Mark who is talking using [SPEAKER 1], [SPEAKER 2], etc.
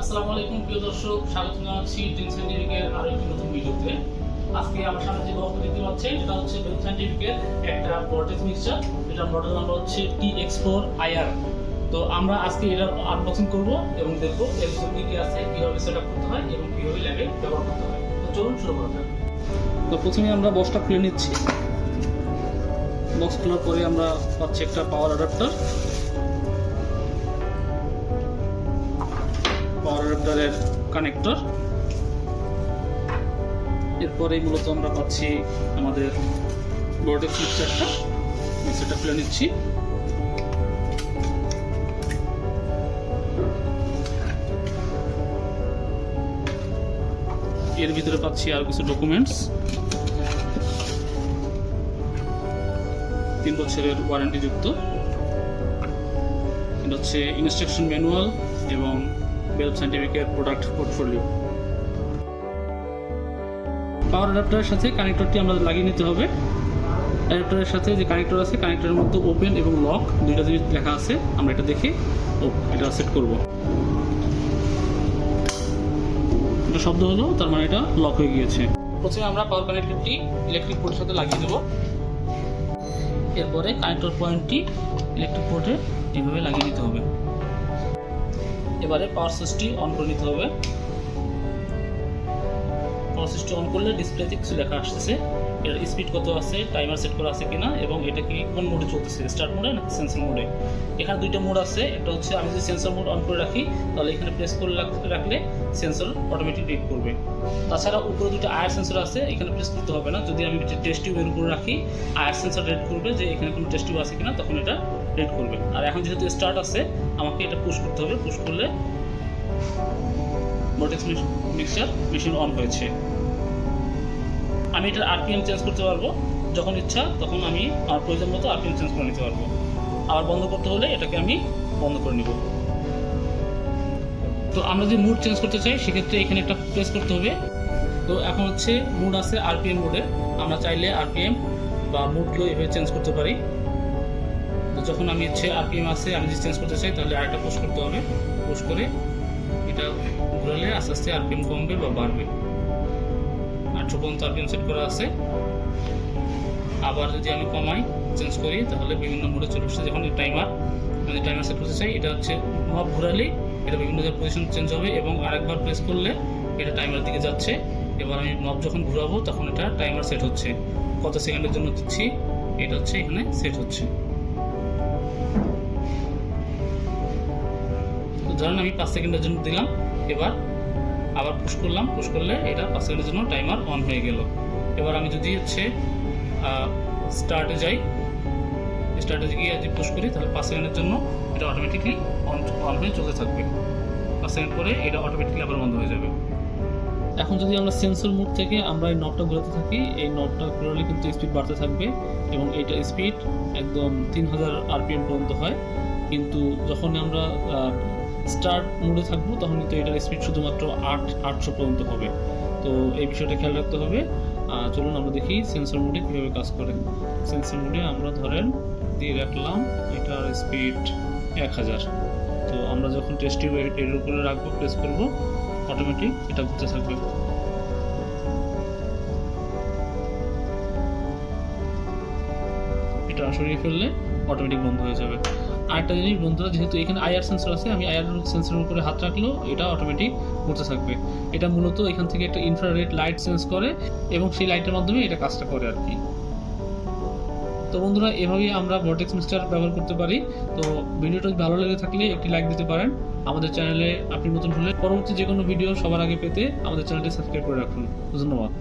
[SPEAKER 1] আসসালামু আলাইকুম, প্রিয় দর্শক। স্বাগত জানাচ্ছি ড্রিম সাইন্টিফিকের আরও একটি নতুন ভিডিওতে। আজকে আমার সামনে যে বক্স দেখতে পাচ্ছেন এটা হচ্ছে ড্রিম সাইন্টিফিকের একটা ভর্টেক্স মিক্সচার এটা মডেল নাম্বার হচ্ছে টি এক্স ফোর আইআর তো আমরা আজকে এটা আনবক্সিং করব এবং দেখব এর ভিতরে কি আছে, কীভাবে সেট করতে হয় এবং কীভাবে ল্যাবে ব্যবহার করতে হয়। তো চলুন শুরু করা যাক। তো প্রথমে আমরা বক্সটা খুলে নিচ্ছি। বক্স খোলার পরে আমরা পাচ্ছি একটা পাওয়ার অ্যাডাপ্টার অ্যাডাপ্টারের কানেক্টর এরপরে মূলত আমরা পাচ্ছি আমাদের বোর্ডেক্স মিক্সারটা মিক্সারটা খুলে নিচ্ছি। এর ভিতরে পাচ্ছি আর কিছু ডকুমেন্টস তিন বছরের ওয়ারেন্টি যুক্ত এটা হচ্ছে ইনস্ট্রাকশন ম্যানুয়াল এবং বেলফ সাইন্টিফিকের প্রোডাক্ট পোর্টফোলিও পাওয়ার অ্যাডাপ্টারের সাথে কানেক্টরটি আমরা লাগিয়ে নিতে হবে। অ্যাডাপ্টারের সাথে যে কানেক্টর আছে কানেক্টরের মধ্যে ওপেন এবং লক দুইটা জিনিস লেখা আছে। আমরা এটা দেখে এটা সেট করব। এটা শব্দ হলো, তার মানে এটা লক হয়ে গিয়েছে। প্রথমে আমরা পাওয়ার কানেক্টরটি ইলেকট্রিক পোর্টের সাথে লাগিয়ে দেবো। এরপরে কানেক্টর পয়েন্টটি ইলেকট্রিক পোর্টে এইভাবে লাগিয়ে নিতে হবে। এবারে পাওয়ার সুইচটি অন করে নিতে হবে। পাওয়ার সুইচটি অন করলে ডিসপ্লেতে কিছু লেখা আসতেছে। এর স্পিড কত আছে টাইমার সেট করা আছে কিনা, এবং এটা কি কোন মোডে চলতেছে? স্টার্ট মোডে নাকি সেন্সর মোডে এখানে দুইটা মোড আছে, একটা হচ্ছে আমি যদি সেন্সর মোড অন করে রাখি, তাহলে এখানে প্রেস করে রাখলে সেন্সর অটোমেটিক রিড করবে। তাছাড়া উপরে দুটো আয়ার সেন্সর আছে, এখানে প্রেস করতে হবে না। যদি আমি টেস্ট টিউবের উপরে রাখি আয়ার সেন্সর রেড করবে যে এখানে কোনো টেস্ট টিউব আছে কিনা, তখন এটা রেড করবে। আর এখন যেহেতু স্টার্ট আছে, আমাকে এটা পুশ করতে হবে। পুশ করলে ভোল্টেজ মিক্সচার মেশিন অন হয়েছে। আমি এটার আরপিএম চেঞ্জ করতে পারব। যখন ইচ্ছা, তখন আমি আমার প্রয়োজন মতো আরপিএম চেঞ্জ করে নিতে পারব। আবার বন্ধ করতে হলে এটাকে আমি বন্ধ করে নিব। তো আমরা যদি মুড চেঞ্জ করতে চাই, সেক্ষেত্রে এখানে একটা প্রেস করতে হবে। তো এখন হচ্ছে মুড আছে আরপিএম মোডে আমরা চাইলে আরপিএম বা মুডগুলো এভাবে চেঞ্জ করতে পারি। তো যখন আমি হচ্ছে আরপিএম আছে, আমি যদি চেঞ্জ করতে চাই, তাহলে আরেকটা পুশ করতে হবে। পুশ করে এটা ঘুরালে আস্তে আস্তে আরপিএম কমবে বা বাড়বে। আটশো আরপিএম সেট করা আছে। আবার যদি আমি কমাই চেঞ্জ করি, তাহলে বিভিন্ন মোডে চলে আসছে। যখন টাইমার আমি টাইমার সেট করতে চাই, এটা হচ্ছে নব ঘুরালেই এটা বিভিন্ন পজিশন চেঞ্জ হবে এবং আরেকবার প্রেস করলে এটা টাইমার দিকে যাচ্ছে। এবার আমি নব যখন ঘুরাবো, তখন এটা টাইমার সেট হচ্ছে। কত সেকেন্ডের জন্য দিচ্ছি, এটা হচ্ছে এখানে সেট হচ্ছে। ধরেন আমি পাঁচ সেকেন্ডের জন্য দিলাম। এবার আবার পুশ করলাম পুশ করলে এটা পাঁচ সেকেন্ডের জন্য টাইমার অন হয়ে গেল। এবার আমি যদি হচ্ছে স্টার্টে যাই স্টার্টে গিয়ে যদি পুশ করি, তাহলে পাঁচ সেকেন্ডের জন্য এটা অটোমেটিকলি অন অন হয়ে চলতে থাকবে। পাঁচ সেকেন্ড পরে এটা অটোমেটিকলি আবার বন্ধ হয়ে যাবে। এখন যদি আমরা সেন্সর মোড থেকে আমরা এই নবটা ঘোরাতে থাকি, এই নবটা ঘোরালে কিন্তু স্পিড বাড়তে থাকবে এবং এইটা স্পিড একদম তিন হাজার আরপিএম পর্যন্ত হয়। কিন্তু যখন আমরা স্টার্ট মোডে থাকব তখন কিন্তু এটার স্পিড শুধুমাত্র আট, আটশো পর্যন্ত হবে। তো এই বিষয়টা খেয়াল রাখতে হবে। চলুন আমরা দেখি সেন্সর মোডে কীভাবে কাজ করে। সেন্সর মোডে আমরা ধরেন দিয়ে রাখলাম এটার স্পিড এক হাজার। তো আমরা যখন টেস্ট এর উপরে রাখব প্রেস করব অটোমেটিক এটা ঘুরতে থাকবে। এটা সরিয়ে ফেললে অটোমেটিক বন্ধ হয়ে যাবে। আরেকটা জিনিস, বন্ধুরা, যেহেতু এখানে আইআর সেন্সর আছে, আমি আইআর সেন্সরের উপরে হাত রাখলেও এটা অটোমেটিক ঘুরতে থাকবে। এটা মূলত এখান থেকে একটা ইনফ্রারেড লাইট সেন্স করে এবং সেই লাইটের মাধ্যমে এটা কাজটা করে আর কি। তো বন্ধুরা, এভাবেই আমরা ভর্টেক্স মিক্সচার ব্যবহার করতে পারি। তো ভিডিওটা ভালো লেগে থাকলে একটি লাইক দিতে পারেন। আমাদের চ্যানেলে আপনি নতুন হলে পরবর্তী যে কোনো ভিডিও সবার আগে পেতে আমাদের চ্যানেলটি সাবস্ক্রাইব করে রাখুন। ধন্যবাদ।